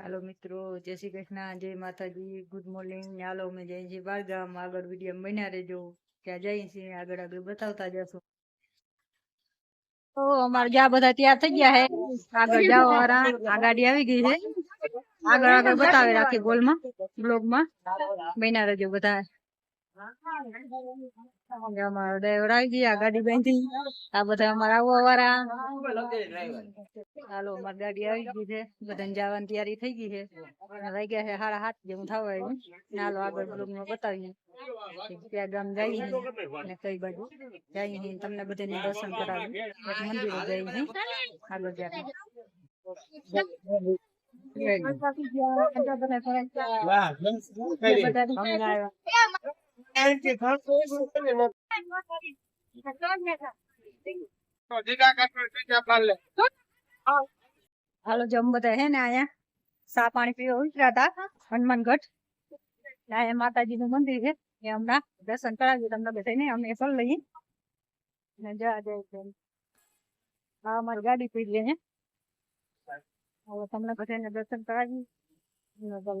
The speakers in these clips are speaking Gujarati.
हेलो मित्रों जय श्री कृष्ण जय माता जी गुड मॉर्निंग हालो मैं जय श्री बारधाम आगर वीडियो बनया रहो क्या जय श्री आगर आगे बताता जासो ओ हमार जा बता तैयार થઈ ગયા હે આગળ જાઓ આરામ આ ગાડી આવી ગઈ છે આગળ આગળ બતાવે રાખી બોલમાં બ્લોગમાં બનયા રહેજો બતાય हां यार वो हो गया मारो रे गाड़ी आ गई गाड़ी भेज दी अब तो हमार आओ वारा लगे ड्राइवर आलो हमारी गाड़ी आ गई है गदन जावन तैयारी થઈ ગઈ છે રાગે છે 7:30 હું થવા આયો આલો આગળ બ્લુમમાં બતાવીએ કી ગ્રામ જાય ને કઈ બાજુ જાય અહીં તમને બધાને બસન કરાવે મંદિરે ગઈ છે આલો જ્યા एंटी खान सोई को ने बता दो ना था तो जी का का तीसरा पार ले हां हेलो जम बता है ना यहां सा पानी पीयो उतरता हनुमानगढ़ यहां माताजी નું મંદિર છે કે અમાર દશંતરાજી તમને બેસાઈ નહી અમને સળ લઈ નજા આજે હા મારી ગાડી પડી છે હે ઓ તમને કહેને દર્શન કરાવી નમન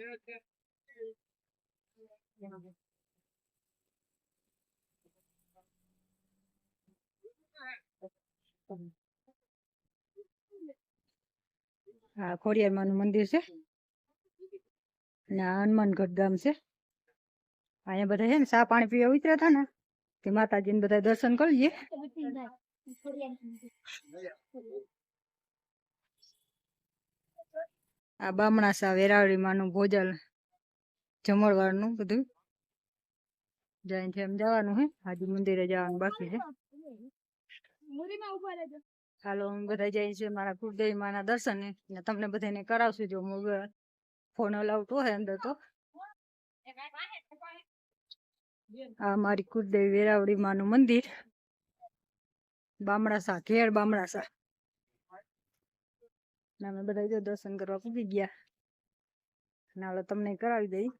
હા ખોડિયારમાં નું મંદિર છે અને આ હનુમાનગઢ ગામ છે અહીંયા બધા છે ને સા પાણી પીવા ઉતર્યા હતા ને તે માતાજી ને બધા દર્શન કરી લઈએ આ બામણાસા વેરાવળીમાંનું ભોજલ જમણવારનું બધું છે એમ જવાનું હે હાજી મંદિરે જવાનું બાકી છે હાલો હું બધા જાય છે મારા કુળદેવી માના દર્શન ને તમને ને કરાવશું જો મોબાઈલ ફોન અલાઉટ હોય અંદર તો આ મારી કુળદેવી વેરાવળી માં નું મંદિર બામણાસા ઘેર સા અને અમે બધા જો દર્શન કરવા પૂગી ગયા અને હાલો તમને કરાવી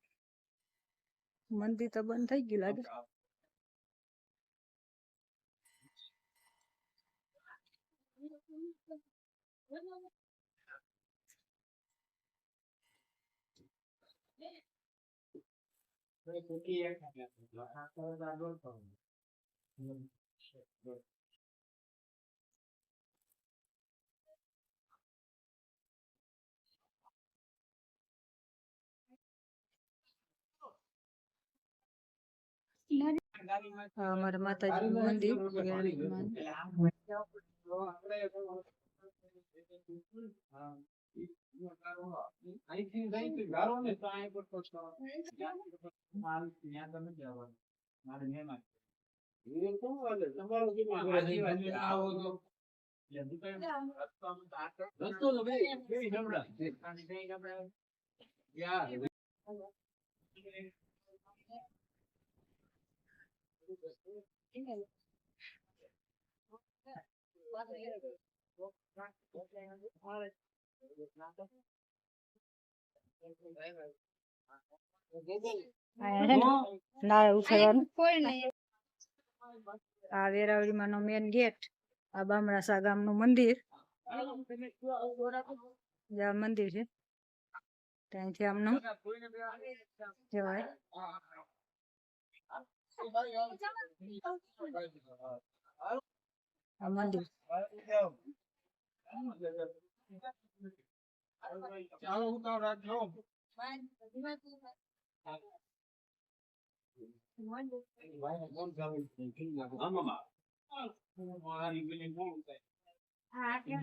Thank you. અમારા માતાજી મંદિર રસ્તો આ વેરાવળીમાં નો મેન ગેટ આ બામણાસા ગામનું મંદિર જ્યાં મંદિર છે ત્યાંથી આમનું જવાય મંદિર ચાલો ઉતાવ રાખજો આમાં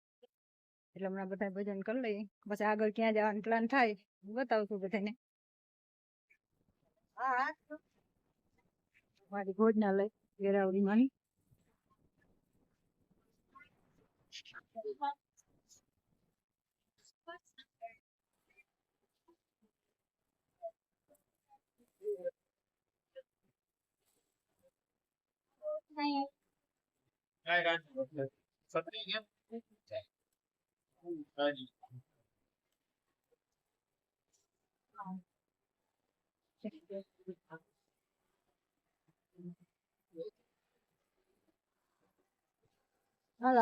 એટલે હમણાં બધા ભજન કરી લઈએ પછી આગળ ક્યાં જવાનું પ્લાન થાય હું બતાવું છું બધાને મારી ભોજનાલય વેરાવળી માની Hi, guys. Something again? Hola,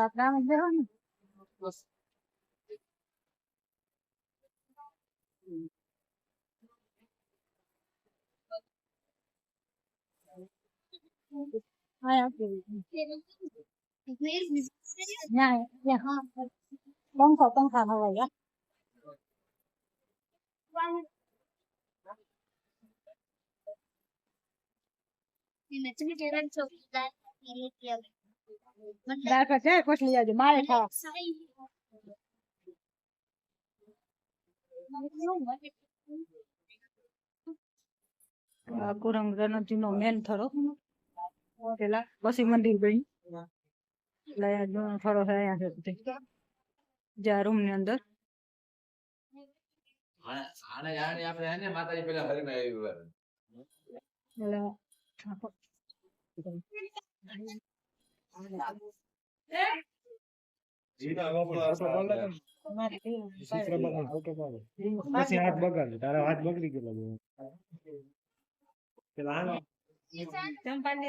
estamos viendo. Hayat gibi. Bông có bông thả hồi á. Đã có thế, có thể giờ thì mai thả. Ờ, cô đang ra nó chỉ nó men thở thế là bác sĩ mình đi bệnh là nó thở ra là được જા રૂમ ની અંદર આને આને આપણે આને માતાજી પેલા હરીમાં આવી વાર પેલા જીના બાપુ આસો બોલ પછી હાથ બગાડે તારા હાથ બગડી ગયો પેલા હા ચંપાને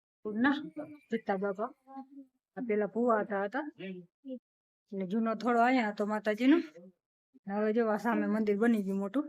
ના પિતા બાપા પેલા ભુવા હતા હતા ને જૂનો થોડો અહીંયા હતો નું હવે જોવા સામે મંદિર બની ગયું મોટું